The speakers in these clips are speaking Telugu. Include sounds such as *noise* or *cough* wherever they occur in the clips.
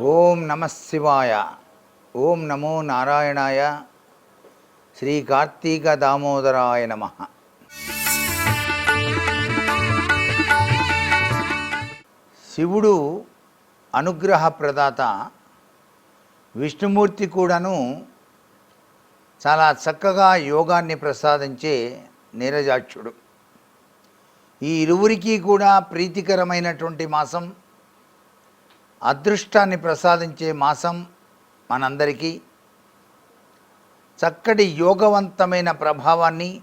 ఓం నమ శివాయ. ఓం నమో నారాయణాయ. శ్రీ కార్తీక దామోదరాయ నమ. శివుడు అనుగ్రహ ప్రదాత విష్ణుమూర్తి కూడాను చాలా చక్కగా యోగాన్ని ప్రసాదించే నీరజాక్షుడు. ఈ ఇరువురికి కూడా ప్రీతికరమైనటువంటి మాసం అదృష్టాన్ని ప్రసాదించే మాసం మనందరికీ. చక్కటి యోగవంతమైన ప్రభావాన్ని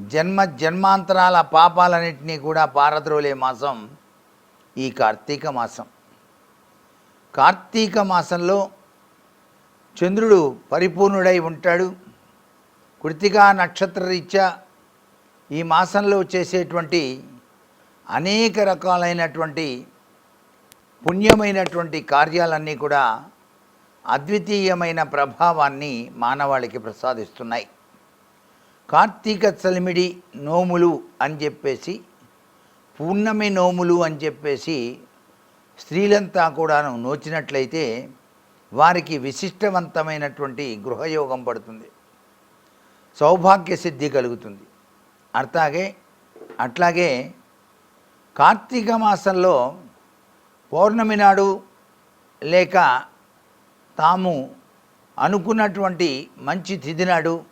జన్మ జన్మాంతరాల పాపాలన్నింటినీ కూడా పారద్రోలే మాసం ఈ కార్తీక మాసం. కార్తీక మాసంలో చంద్రుడు పరిపూర్ణుడై ఉంటాడు. కృతికా నక్షత్ర రీత్యా ఈ మాసంలో చేసేటువంటి అనేక రకాలైనటువంటి పుణ్యమైనటువంటి కార్యాలన్నీ కూడా అద్వితీయమైన ప్రభావాన్ని మానవాళికి ప్రసాదిస్తున్నాయి. కార్తీక చలిమిడి నోములు అని చెప్పేసి పూర్ణమి నోములు అని చెప్పేసి స్త్రీలంతా కూడాను నోచినట్లయితే వారికి విశిష్టవంతమైనటువంటి గృహయోగం పడుతుంది. సౌభాగ్య సిద్ధి కలుగుతుంది. అట్లాగే అట్లాగే కార్తీక మాసంలో పౌర్ణమి నాడు లేక తాము అనుకున్నటువంటి మంచి తిథి నాడు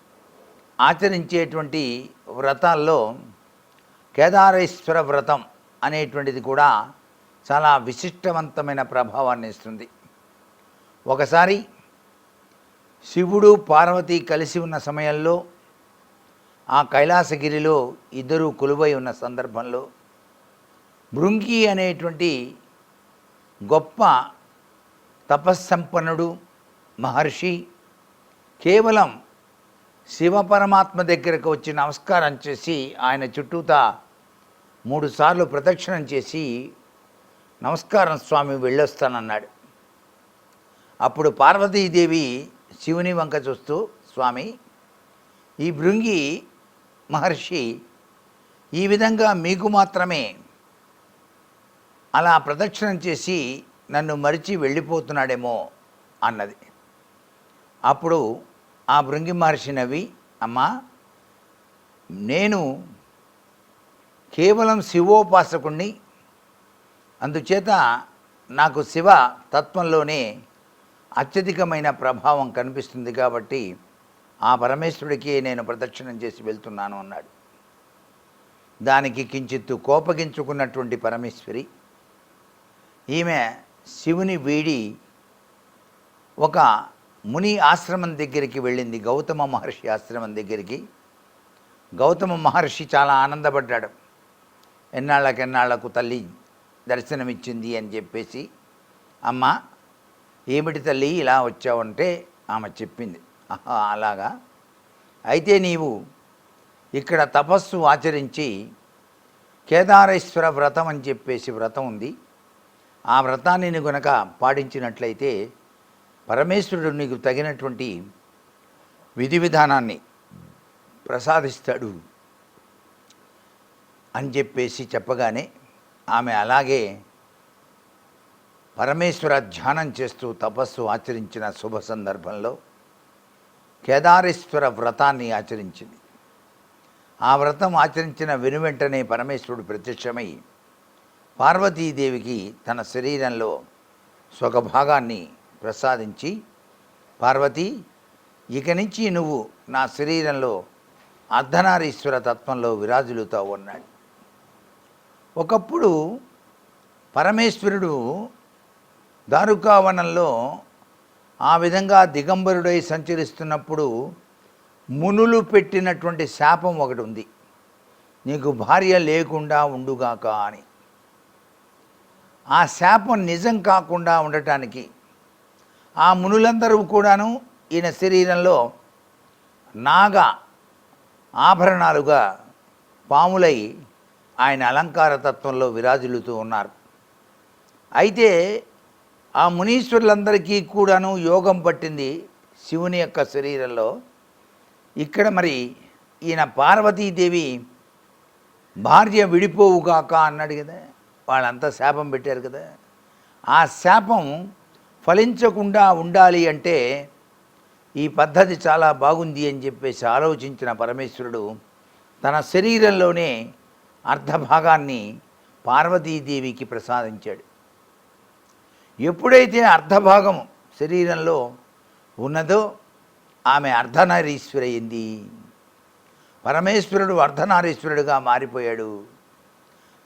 ఆచరించేటువంటి వ్రతాల్లో కేదారేశ్వర వ్రతం అనేటువంటిది కూడా చాలా విశిష్టవంతమైన ప్రభావాన్ని ఇస్తుంది. ఒకసారి శివుడు పార్వతి కలిసి ఉన్న సమయంలో ఆ కైలాసగిరిలో ఇద్దరూ కొలువై ఉన్న సందర్భంలో భృంగి అనేటువంటి గొప్ప తపస్సంపన్నుడు మహర్షి. కేవలం శివపరమాత్మ దగ్గరకు వచ్చి నమస్కారం చేసి ఆయన చుట్టూతా మూడుసార్లు ప్రదక్షిణం చేసి నమస్కారం స్వామి వెళ్ళొస్తానన్నాడు. అప్పుడు పార్వతీదేవి శివుని వంక చూస్తూ స్వామి ఈ భృంగి మహర్షి ఈ విధంగా మీకు మాత్రమే అలా ప్రదక్షిణం చేసి నన్ను మరిచి వెళ్ళిపోతున్నాడేమో అన్నది. అప్పుడు ఆ భృంగి మహర్షి నవ్వి అమ్మా నేను కేవలం శివోపాసకుణ్ణి. అందుచేత నాకు శివ తత్వంలోనే అత్యధికమైన ప్రభావం కనిపిస్తుంది కాబట్టి ఆ పరమేశ్వరుడికి నేను ప్రదక్షిణం చేసి వెళ్తున్నాను అన్నాడు. దానికి కించిత్తు కోపగించుకున్నటువంటి పరమేశ్వరి ఈమె శివుని వీడి ఒక ముని ఆశ్రమం దగ్గరికి వెళ్ళింది గౌతమ మహర్షి ఆశ్రమం దగ్గరికి. గౌతమ మహర్షి చాలా ఆనందపడ్డాడు. ఎన్నాళ్ళకెన్నాళ్ళకు తల్లి దర్శనమిచ్చింది అని చెప్పేసి అమ్మ ఏమిటి తల్లి ఇలా వచ్చావంటే ఆమె చెప్పింది. ఆహా అలాగా? అయితే నీవు ఇక్కడ తపస్సు ఆచరించి కేదారేశ్వర వ్రతం అని చెప్పేసి వ్రతం ఉంది. ఆ వ్రతాన్ని గనక పాటించినట్లయితే పరమేశ్వరుడు నీకు తగినటువంటి విధి విధానాన్ని ప్రసాదిస్తాడు అని చెప్పేసి చెప్పగానే ఆమె అలాగే పరమేశ్వర ధ్యానం చేస్తూ తపస్సు ఆచరించిన శుభ సందర్భంలో కేదారేశ్వర వ్రతాన్ని ఆచరించింది. ఆ వ్రతం ఆచరించిన వెనువెంటనే పరమేశ్వరుడు ప్రత్యక్షమై పార్వతీదేవికి తన శరీరంలో స్వగభాగాన్ని ప్రసాదించి పార్వతి ఇక నుంచి నువ్వు నా శరీరంలో అర్ధనారీశ్వర తత్వంలో విరాజులుతావు అన్నాడు. ఒకప్పుడు పరమేశ్వరుడు దారుకావనంలో ఆ విధంగా దిగంబరుడై సంచరిస్తున్నప్పుడు మునులు పెట్టినటువంటి శాపం ఒకటి ఉంది. నీకు భార్య లేకుండా ఉండుగాక అని. ఆ శాపం నిజం కాకుండా ఉండటానికి ఆ మునులందరూ కూడాను ఈయన శరీరంలో నాగ ఆభరణాలుగా పాములై ఆయన అలంకార తత్వంలో విరాజులుతూ ఉన్నారు. అయితే ఆ మునీశ్వరులందరికీ కూడాను యోగం పట్టింది శివుని యొక్క శరీరంలో. ఇక్కడ మరి ఈయన పార్వతీదేవి భార్య విడిపోవుగాక అన్నాడు కదా. వాళ్ళంతా శాపం పెట్టారు కదా. ఆ శాపం ఫలించకుండా ఉండాలి అంటే ఈ పద్ధతి చాలా బాగుంది అని చెప్పేసి ఆలోచించిన పరమేశ్వరుడు తన శరీరంలోనే అర్ధభాగాన్ని పార్వతీదేవికి ప్రసాదించాడు. ఎప్పుడైతే అర్ధభాగం శరీరంలో ఉన్నదో ఆమె అర్ధనారీశ్వరి అయింది పరమేశ్వరుడు అర్ధనారీశ్వరుడుగా మారిపోయాడు.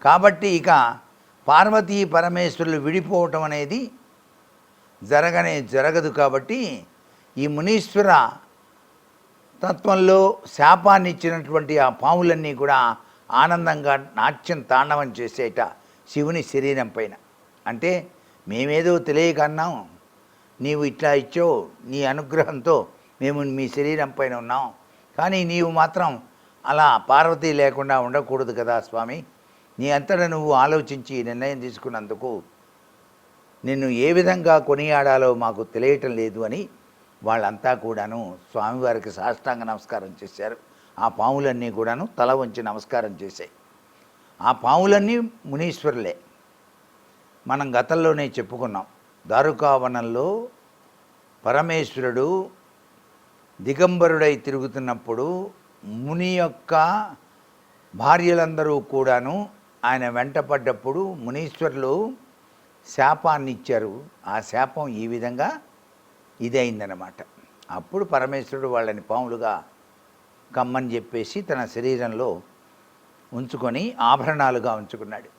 కాబట్టి ఇక పార్వతీ పరమేశ్వరులు విడిపోవటం అనేది జరగనే జరగదు కాబట్టి ఈ మునీశ్వర తత్వంలో శాపాన్ని ఇచ్చినటువంటి ఆ పాములన్నీ కూడా ఆనందంగా నాట్యం తాండవం చేసేట శివుని శరీరం పైన. అంటే మేమేదో తెలియక అన్నాం నీవు ఇట్లా ఇచ్చావు నీ అనుగ్రహంతో మేము మీ శరీరం పైన ఉన్నాం. కానీ నీవు మాత్రం అలా పార్వతి లేకుండా ఉండకూడదు కదా స్వామి. నీ అంతటా నువ్వు ఆలోచించి నిర్ణయం తీసుకున్నందుకు నిన్ను ఏ విధంగా కొనియాడాలో మాకు తెలియటం లేదు అని వాళ్ళంతా కూడాను స్వామివారికి సాష్టాంగ నమస్కారం చేశారు. ఆ పాములన్నీ కూడాను తల వంచి నమస్కారం చేశాయి. ఆ పాములన్నీ మునీశ్వరులే. మనం గతంలోనే చెప్పుకున్నాం. దారుకావనంలో పరమేశ్వరుడు దిగంబరుడై తిరుగుతున్నప్పుడు ముని యొక్క భార్యలందరూ కూడాను ఆయన వెంటపడ్డప్పుడు మునీశ్వరులు శాపాన్ని ఇచ్చారు ఆ శాపం ఈ విధంగా ఇదైందనమాట అప్పుడు పరమేశ్వరుడు వాళ్ళని పాములుగా కమ్మని చెప్పేసి తన శరీరంలో ఉంచుకొని ఆభరణాలుగా ఉంచుకున్నాడు.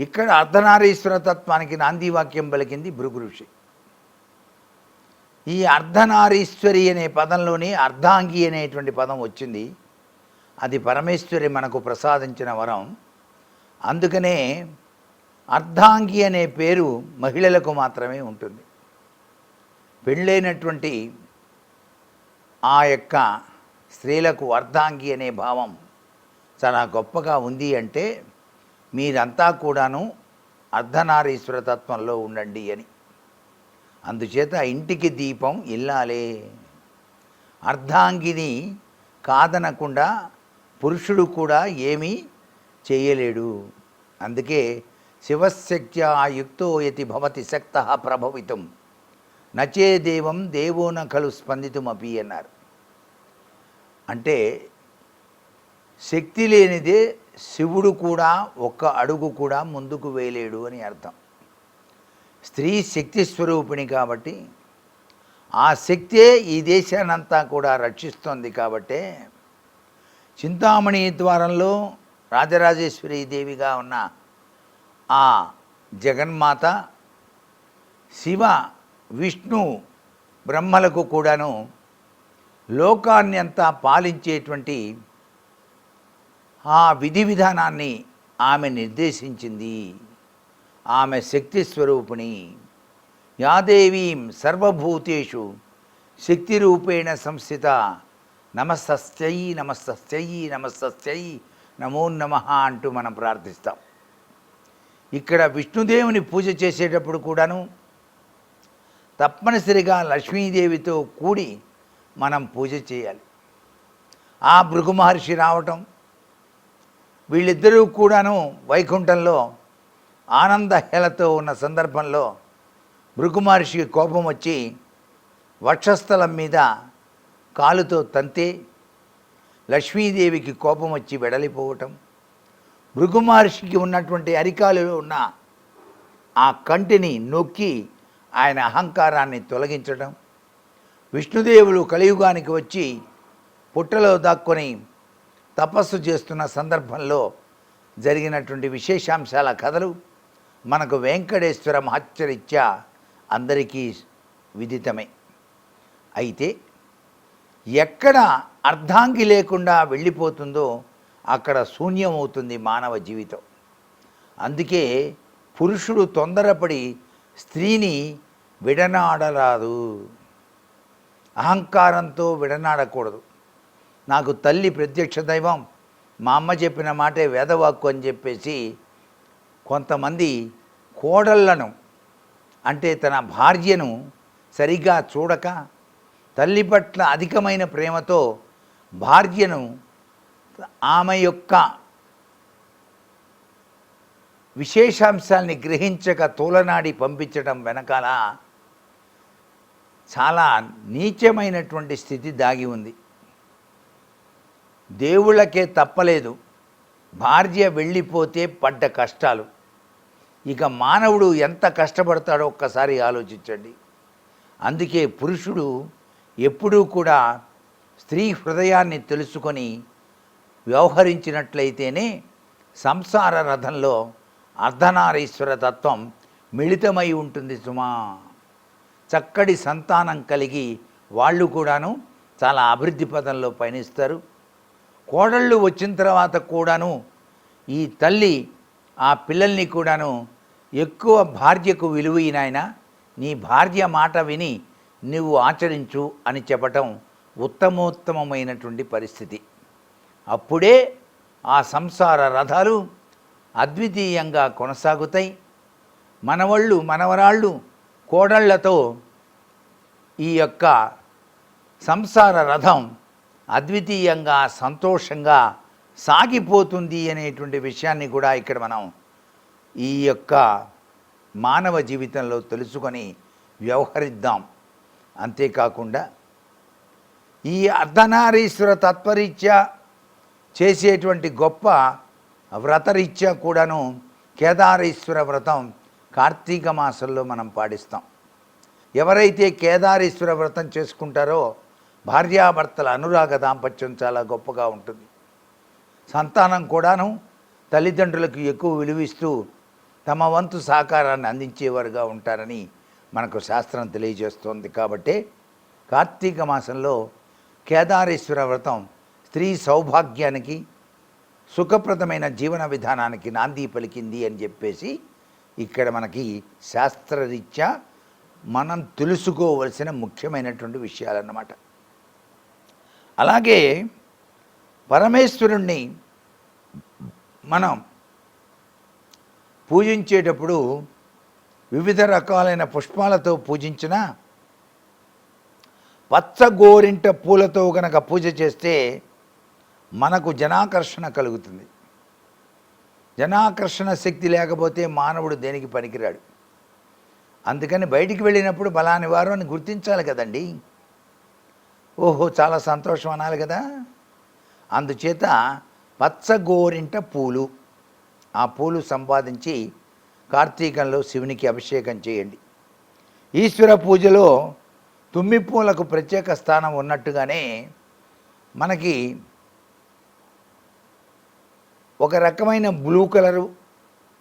ఇక్కడ అర్ధనారీశ్వర తత్వానికి నాంది వాక్యం పలికింది భృగు ఋషి ఈ అర్ధనారీశ్వరి అనే పదంలోనే అర్ధాంగి అనేటువంటి పదం వచ్చింది. అది పరమేశ్వరి మనకు ప్రసాదించిన వరం. అందుకనే అర్ధాంగి అనే పేరు మహిళలకు మాత్రమే ఉంటుంది. పెళ్ళైనటువంటి ఆ యొక్క స్త్రీలకు అర్ధాంగి అనే భావం చాలా గొప్పగా ఉంది అంటే మీరంతా కూడాను అర్ధనారీశ్వర తత్వంలో ఉండండి అని. అందుచేత ఇంటికి దీపం ఇల్లాలే. అర్ధాంగిని కాదనకుండా పురుషుడు కూడా ఏమీ చేయలేడు. అందుకే శివశక్త్యా యుక్తో యతి భవతి శక్త ప్రభవితం. నచే దేవం దేవోన కలు స్పందితుమపి అన్నారు. అంటే శక్తి లేనిదే శివుడు కూడా ఒక్క అడుగు కూడా ముందుకు వేయలేడు అని అర్థం. స్త్రీ శక్తి స్వరూపిణి కాబట్టి ఆ శక్తే ఈ దేశానంతా కూడా రక్షిస్తోంది కాబట్టే చింతామణి ద్వారంలో రాజరాజేశ్వరి దేవిగా ఉన్న ఆ జగన్మాత శివ విష్ణు బ్రహ్మలకు కూడాను లోకాన్ని అంతా పాలించేటువంటి ఆ విధి విధానాన్ని ఆమె నిర్దేశించింది. ఆమె శక్తి స్వరూపిణి. యాదేవీం సర్వభూతేషు శక్తిరూపేణ సంస్థిత నమస్తై నమస్తై నమస్తై నమో నమ అంటూ మనం ప్రార్థిస్తాం. ఇక్కడ విష్ణుదేవుని పూజ చేసేటప్పుడు కూడాను తప్పనిసరిగా లక్ష్మీదేవితో కూడి మనం పూజ చేయాలి. ఆ భృగు మహర్షి రావటం వీళ్ళిద్దరూ కూడాను వైకుంఠంలో ఆనందహేళతో ఉన్న సందర్భంలో భృగు మహర్షికి కోపం వచ్చి వక్షస్థలం మీద కాలుతో తంతే లక్ష్మీదేవికి కోపం వచ్చి వెడలిపోవటం భృగు మహర్షికి ఉన్నటువంటి అరికాలులో ఉన్న ఆ కంటిని నొక్కి ఆయన అహంకారాన్ని తొలగించడం విష్ణుదేవులు కలియుగానికి వచ్చి పుట్టలో దాక్కొని తపస్సు చేస్తున్న సందర్భంలో జరిగినటువంటి విశేషాంశాల కథలు మనకు వెంకటేశ్వర మహచ్చరిత్య అందరికీ విదితమే. అయితే ఎక్కడ అర్ధాంగి లేకుండా వెళ్ళిపోతుందో అక్కడ శూన్యమవుతుంది మానవ జీవితం. అందుకే పురుషుడు తొందరపడి స్త్రీని విడనాడరాదు. అహంకారంతో విడనాడకూడదు. నాకు తల్లి ప్రత్యక్ష దైవం మా అమ్మ చెప్పిన మాటే వేదవాక్కు అని చెప్పేసి కొంతమంది కోడళ్ళను అంటే తన భార్యను సరిగా చూడక తల్లి పట్ల అధికమైన ప్రేమతో భార్యను ఆమె యొక్క విశేషాంశాల్ని గ్రహించక తోలనాడి పంపించడం వెనకాల చాలా నీచమైనటువంటి స్థితి దాగి ఉంది. దేవుళ్ళకే తప్పలేదు. భార్య వెళ్ళిపోతే పడ్డ కష్టాలు. ఇక మానవుడు ఎంత కష్టపడతాడో ఒక్కసారి ఆలోచించండి. అందుకే పురుషుడు ఎప్పుడూ కూడా స్త్రీ హృదయాన్ని తెలుసుకొని వ్యవహరించినట్లయితేనే సంసార రథంలో అర్ధనారీశ్వర తత్వం మిళితమై ఉంటుంది సుమా. చక్కటి సంతానం కలిగి వాళ్ళు కూడాను చాలా అభివృద్ధి పదంలో పయనిస్తారు. కోడళ్ళు వచ్చిన తర్వాత కూడాను ఈ తల్లి ఆ పిల్లల్ని కూడాను ఎక్కువ భార్యకు విలువైనాయన నీ భార్య మాట విని నువ్వు ఆచరించు అని చెప్పటం ఉత్తమోత్తమమైనటువంటి పరిస్థితి. అప్పుడే ఆ సంసార రథాలు అద్వితీయంగా కొనసాగుతాయి. మనవళ్ళు మనవరాళ్ళు కోడళ్ళతో ఈ యొక్క సంసార రథం అద్వితీయంగా సంతోషంగా సాగిపోతుంది అనేటువంటి విషయాన్ని కూడా ఇక్కడ మనం ఈ యొక్క మానవ జీవితంలో తెలుసుకొని వ్యవహరిద్దాం. అంతేకాకుండా ఈ అర్ధనారీశ్వర తత్వరీత్యా చేసేటువంటి గొప్ప వ్రతరీత్యా కూడాను కేదారేశ్వర వ్రతం కార్తీక మాసంలో మనం పాటిస్తాం. ఎవరైతే కేదారేశ్వర వ్రతం చేసుకుంటారో భార్యాభర్తల అనురాగ దాంపత్యం చాలా గొప్పగా ఉంటుంది. సంతానం కూడాను తల్లిదండ్రులకు ఎక్కువ విలువిస్తూ తమ వంతు సహకారాన్ని అందించేవారుగా ఉంటారని మనకు శాస్త్రం తెలియజేస్తోంది కాబట్టి కార్తీక మాసంలో కేదారేశ్వర వ్రతం స్త్రీ సౌభాగ్యానికి సుఖప్రదమైన జీవన విధానానికి నాంది పలికింది అని చెప్పేసి ఇక్కడ మనకి శాస్త్రరీత్యా మనం తెలుసుకోవలసిన ముఖ్యమైనటువంటి విషయాలన్నమాట. అలాగే పరమేశ్వరుణ్ణి మనం పూజించేటప్పుడు వివిధ రకాలైన పుష్పాలతో పూజించిన పచ్చ గోరింట పూలతో గనక పూజ చేస్తే మనకు జనాకర్షణ కలుగుతుంది. జనాకర్షణ శక్తి లేకపోతే మానవుడు దేనికి పనికిరాడు? అందుకని బయటికి వెళ్ళినప్పుడు బలాని వారు అని గుర్తించాలి కదండి. ఓహో చాలా సంతోషం అనాలి కదా. అందుచేత పచ్చ గోరింట పూలు ఆ పూలు సంపాదించి కార్తీకంలో శివునికి అభిషేకం చేయండి. ఈశ్వర పూజలో తుమ్మి పూలకు ప్రత్యేక స్థానం ఉన్నట్టుగానే మనకి ఒక రకమైన బ్లూ కలరు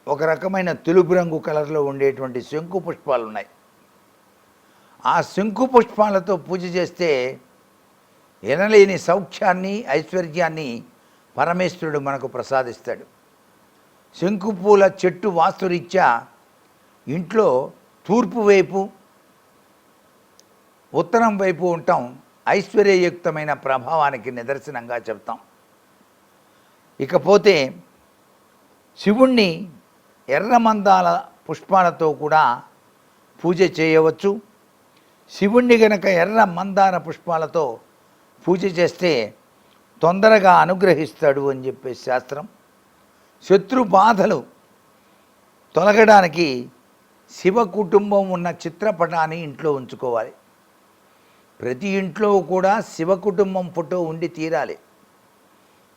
ఒక రకమైన తెలుపు రంగు కలర్లో ఉండేటువంటి శంకు పుష్పాలు ఉన్నాయి. ఆ శంకు పుష్పాలతో పూజ చేస్తే ఎనలేని సౌఖ్యాన్ని ఐశ్వర్యాన్ని పరమేశ్వరుడు మనకు ప్రసాదిస్తాడు. శంకుపూల చెట్టు వాస్తురీత్యా ఇంట్లో తూర్పు వైపు ఉత్తరం వైపు ఉండటం ఐశ్వర్యయుక్తమైన ప్రభావానికి నిదర్శనంగా చెప్తాం. ఇకపోతే శివుణ్ణి ఎర్రమందాల పుష్పాలతో కూడా పూజ చేయవచ్చు. శివుణ్ణి గనక ఎర్ర మందార పుష్పాలతో పూజ చేస్తే తొందరగా అనుగ్రహిస్తాడు అని చెప్పే శాస్త్రం. శత్రు బాధలు తొలగడానికి శివ కుటుంబం ఉన్న చిత్రపటాన్ని ఇంట్లో ఉంచుకోవాలి. ప్రతి ఇంట్లో కూడా శివ కుటుంబం ఫోటో ఉండి తీరాలి.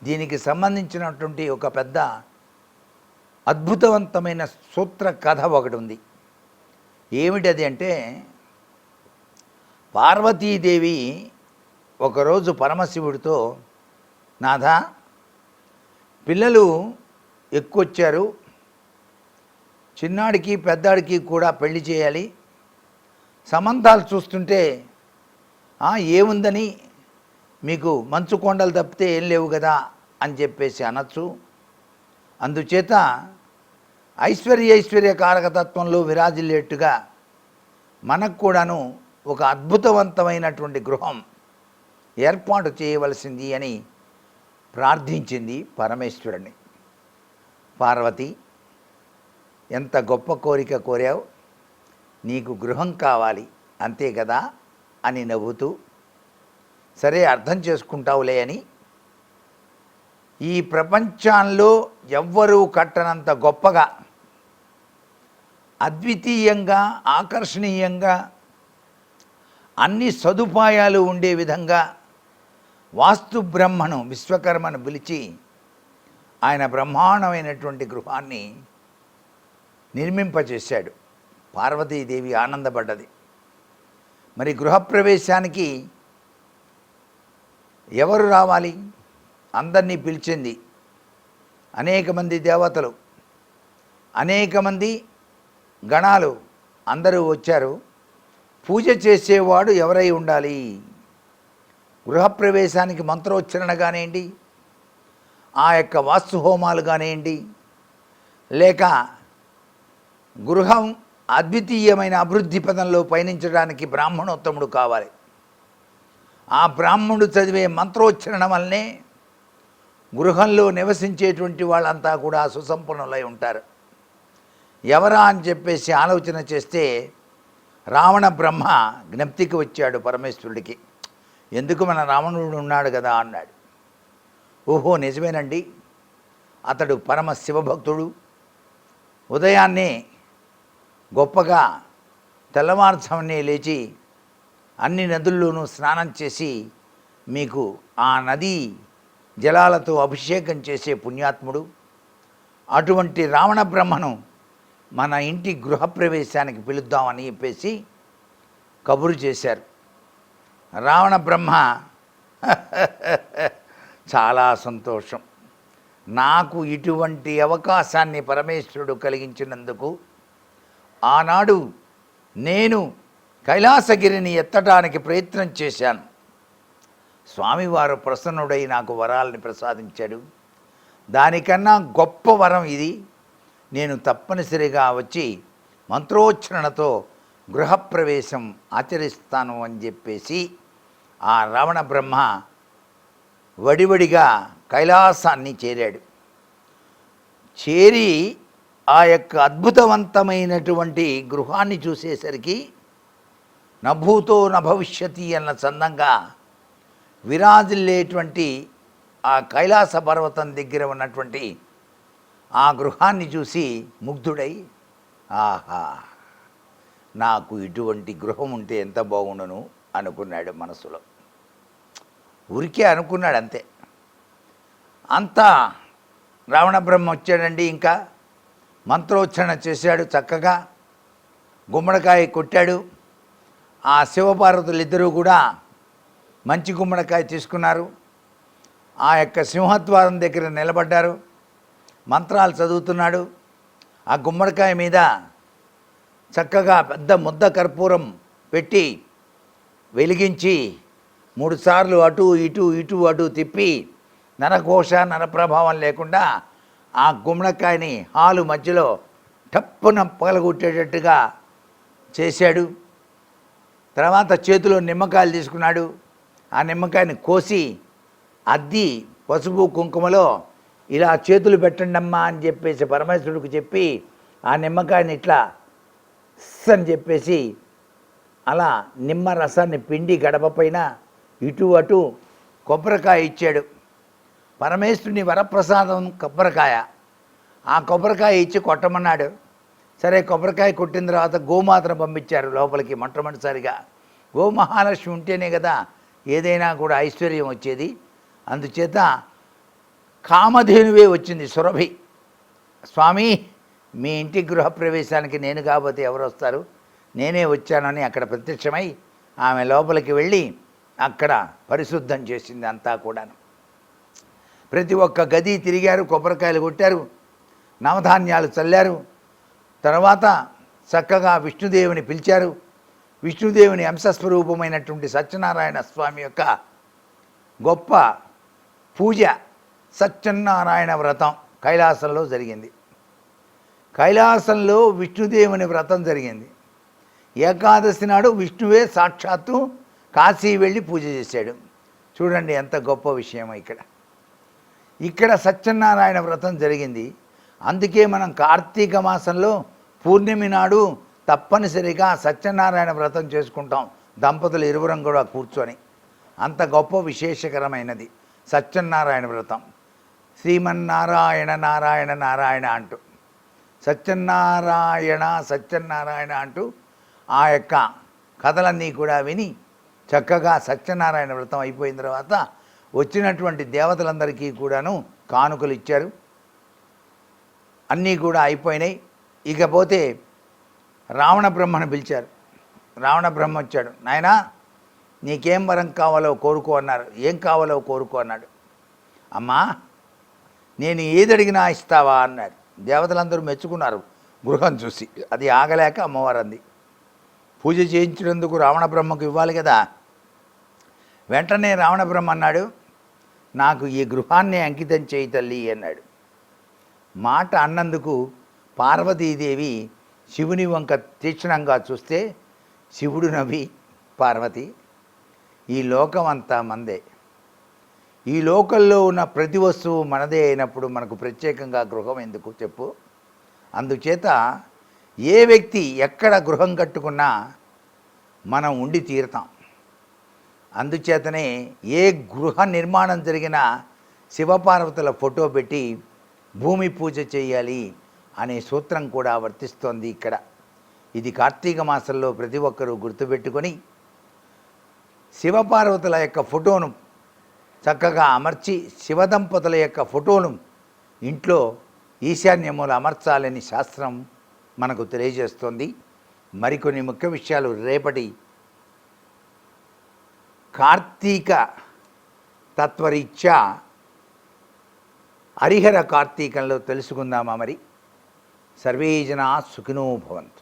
దీనికి సంబంధించినటువంటి ఒక పెద్ద అద్భుతవంతమైన సూత్ర కథ ఒకటి ఉంది. ఏమిటది అంటే పార్వతీదేవి ఒకరోజు పరమశివుడితో నాథ పిల్లలు ఎక్కువచ్చారు. చిన్నాడికి పెద్దాడికి కూడా పెళ్ళి చేయాలి. సంబంధాలు చూస్తుంటే ఏముందని మీకు మంచు కొండలు తప్పితే ఏం లేవు కదా అని చెప్పేసి అనొచ్చు. అందుచేత ఐశ్వర్య ఐశ్వర్య కారకతత్వంలో విరాజిల్లేట్టుగా మనకు కూడాను ఒక అద్భుతవంతమైనటువంటి గృహం ఏర్పాటు చేయవలసింది అని ప్రార్థించింది పరమేశ్వరుని పార్వతి ఎంత గొప్ప కోరిక కోరావు. నీకు గృహం కావాలి అంతే కదా అని నవ్వుతూ సరే అర్థం చేసుకుంటావులే అని. ఈ ప్రపంచంలో ఎవ్వరూ కట్టనంత గొప్పగా అద్వితీయంగా ఆకర్షణీయంగా అన్ని సదుపాయాలు ఉండే విధంగా వాస్తు బ్రహ్మను విశ్వకర్మను పిలిచి ఆయన బ్రహ్మాండమైనటువంటి గృహాన్ని నిర్మింపచేశాడు పార్వతీదేవి ఆనందపడ్డది. మరి గృహప్రవేశానికి ఎవరు రావాలి? అందరినీ పిలిచింది అనేక మంది దేవతలు. అనేక మంది గణాలు అందరూ వచ్చారు. పూజ చేసేవాడు ఎవరై ఉండాలి? గృహప్రవేశానికి మంత్రోచ్చరణ కానివ్వండి ఆ యొక్క వాస్తు హోమాలు కానివ్వండి లేక గృహం అద్వితీయమైన అభివృద్ధి పదంలో పయనించడానికి బ్రాహ్మణోత్తముడు కావాలి. ఆ బ్రాహ్మణుడు చదివే మంత్రోచ్చరణ వల్లనే గృహంలో నివసించేటువంటి వాళ్ళంతా కూడా సుసంపన్నులై ఉంటారు. ఎవరా అని చెప్పేసి ఆలోచన చేస్తే రావణ బ్రహ్మ జ్ఞప్తికి వచ్చాడు పరమేశ్వరుడికి. ఎందుకు మన రావణుడు ఉన్నాడు కదా అన్నాడు. ఓహో నిజమేనండి. అతడు పరమ శివభక్తుడు. ఉదయాన్నే గొప్పగా తెల్లవారుజామునే లేచి అన్ని నదుల్లోనూ స్నానం చేసి మీకు ఆ నది జలాలతో అభిషేకం చేసే పుణ్యాత్ముడు. అటువంటి రావణ బ్రహ్మను మన ఇంటి గృహప్రవేశానికి పిలుద్దామని చెప్పేసి కబురు చేశారు. రావణ బ్రహ్మ *laughs* చాలా సంతోషం. నాకు ఇటువంటి అవకాశాన్ని పరమేశ్వరుడు కలిగించినందుకు ఆనాడు నేను కైలాసగిరిని ఎత్తడానికి ప్రయత్నం చేశాను. స్వామివారు ప్రసన్నుడై నాకు వరాలని ప్రసాదించాడు. దానికన్నా గొప్ప వరం ఇది. నేను తప్పనిసరిగా వచ్చి మంత్రోచ్చరణతో గృహప్రవేశం ఆచరిస్తాను అని చెప్పేసి ఆ రావణ బ్రహ్మ వడివడిగా కైలాసాన్ని చేరాడు. చేరి ఆ యొక్క అద్భుతవంతమైనటువంటి గృహాన్ని చూసేసరికి నభూతో నభవిష్యతి అన్న చందంగా విరాజిల్లేటువంటి ఆ కైలాస పర్వతం దగ్గర ఉన్నటువంటి ఆ గృహాన్ని చూసి ముగ్ధుడై ఆహా నాకు ఇటువంటి గృహం ఉంటే ఎంత బాగుండను? అనుకున్నాడు మనసులో. ఉరికే అనుకున్నాడు అంతే. అంతా రావణ బ్రహ్మ వచ్చాడండి ఇంకా. మంత్రోచ్చరణ చేశాడు చక్కగా. గుమ్మడికాయ కొట్టాడు. ఆ శివపార్వతులు ఇద్దరూ కూడా మంచి గుమ్మడికాయ తీసుకున్నారు. ఆ యొక్క సింహద్వారం దగ్గర నిలబడ్డారు. మంత్రాలు చదువుతున్నాడు. ఆ గుమ్మడికాయ మీద చక్కగా పెద్ద ముద్ద కర్పూరం పెట్టి వెలిగించి మూడుసార్లు అటు ఇటు ఇటు అటు తిప్పి నరఘోష నరప్రభావం లేకుండా ఆ గుమ్మడికాయని హాలు మధ్యలో టప్పున పగలగొట్టేటట్టుగా చేశాడు. తర్వాత చేతిలో నిమ్మకాయలు తీసుకున్నాడు. ఆ నిమ్మకాయని కోసి అద్ది పసుపు కుంకుమలో ఇలా చేతులు పెట్టండమ్మా అని చెప్పేసి పరమేశ్వరుడికి చెప్పి ఆ నిమ్మకాయని ఇట్లా అని చెప్పేసి అలా నిమ్మ రసాన్ని పిండి గడప పైన ఇటు అటు కొబ్బరికాయ ఇచ్చాడు. పరమేశ్వరుని వరప్రసాదం కొబ్బరికాయ. ఆ కొబ్బరికాయ ఇచ్చి కొట్టమన్నాడు. సరే కొబ్బరికాయ కొట్టిన తర్వాత గోమాతను పంపించారు లోపలికి మొట్టమొదటిసారిగా. గోమహాలక్ష్మి ఉంటేనే కదా ఏదైనా కూడా ఐశ్వర్యం వచ్చేది. అందుచేత కామధేనువే వచ్చింది సురభి. స్వామి మీ ఇంటి గృహప్రవేశానికి నేను కాకపోతే ఎవరు వస్తారు? నేనే వచ్చానని అక్కడ ప్రత్యక్షమై ఆమె లోపలికి వెళ్ళి అక్కడ పరిశుద్ధం చేసింది అంతా కూడాను. ప్రతి ఒక్క గది తిరిగారు కొబ్బరికాయలు కొట్టారు నవధాన్యాలు చల్లారు తర్వాత చక్కగా విష్ణుదేవుని పిలిచారు. విష్ణుదేవుని అంశస్వరూపమైనటువంటి సత్యనారాయణ స్వామి యొక్క గొప్ప పూజ సత్యనారాయణ వ్రతం కైలాసంలో జరిగింది. కైలాసంలో విష్ణుదేవుని వ్రతం జరిగింది. ఏకాదశి నాడు విష్ణువే సాక్షాత్తు కాశీ వెళ్ళి పూజ చేశాడు. చూడండి ఎంత గొప్ప విషయం ఇక్కడ. ఇక్కడ సత్యనారాయణ వ్రతం జరిగింది. అందుకే మనం కార్తీక మాసంలో పూర్ణిమి నాడు తప్పనిసరిగా సత్యనారాయణ వ్రతం చేసుకుంటాం. దంపతులు ఇరువురం కూడా కూర్చొని. అంత గొప్ప విశేషకరమైనది సత్యనారాయణ వ్రతం. శ్రీమన్నారాయణ నారాయణ నారాయణ అంటూ. సత్యనారాయణ సత్యనారాయణ అంటూ ఆ యొక్క కథలన్నీ కూడా విని చక్కగా సత్యనారాయణ వ్రతం అయిపోయిన తర్వాత వచ్చినటువంటి దేవతలందరికీ కూడాను కానుకలు ఇచ్చారు. అన్నీ కూడా అయిపోయినాయి. ఇకపోతే రావణ బ్రహ్మను పిలిచారు. రావణ బ్రహ్మ వచ్చాడు. నాయనా నీకేం వరం కావాలో కోరుకో అన్నారు. ఏం కావాలో కోరుకో అన్నాడు. అమ్మా నేను ఏది అడిగినా ఇస్తావా అన్నాడు దేవతలందరూ మెచ్చుకున్నారు గృహం చూసి. అది ఆగలేక అమ్మవారు అంది. పూజ చేయించినందుకు రావణ బ్రహ్మకు ఇవ్వాలి కదా. వెంటనే రావణ బ్రహ్మ అన్నాడు నాకు ఈ గృహాన్ని అంకితం చేయి తల్లి అన్నాడు. మాట అన్నందుకు పార్వతీదేవి శివుని వంక తీక్షణంగా చూస్తే శివుడు నవ్వి పార్వతి ఈ లోకం అంతా మందే. ఈ లోకల్లో ఉన్న ప్రతి వస్తువు మనదే అయినప్పుడు మనకు ప్రత్యేకంగా గృహం ఎందుకు చెప్పు? అందుచేత ఏ వ్యక్తి ఎక్కడ గృహం కట్టుకున్నా మనం ఉండి తీరుతాం. అందుచేతనే ఏ గృహ నిర్మాణం జరిగినా శివపార్వతుల ఫోటో పెట్టి భూమి పూజ చేయాలి అనే సూత్రం కూడా వర్తిస్తోంది ఇక్కడ. ఇది కార్తీక మాసంలో ప్రతి ఒక్కరూ గుర్తుపెట్టుకొని శివపార్వతుల యొక్క ఫోటోను చక్కగా అమర్చి శివదంపతుల యొక్క ఫోటోను ఇంట్లో ఈశాన్యములు అమర్చాలని శాస్త్రం మనకు తెలియజేస్తోంది. మరికొన్ని ముఖ్య విషయాలు రేపటి కార్తీక తత్వరీత్యా హరిహర కార్తీకంలో తెలుసుకుందామా మరి? సర్వే జనా సుఖినో భవంతు.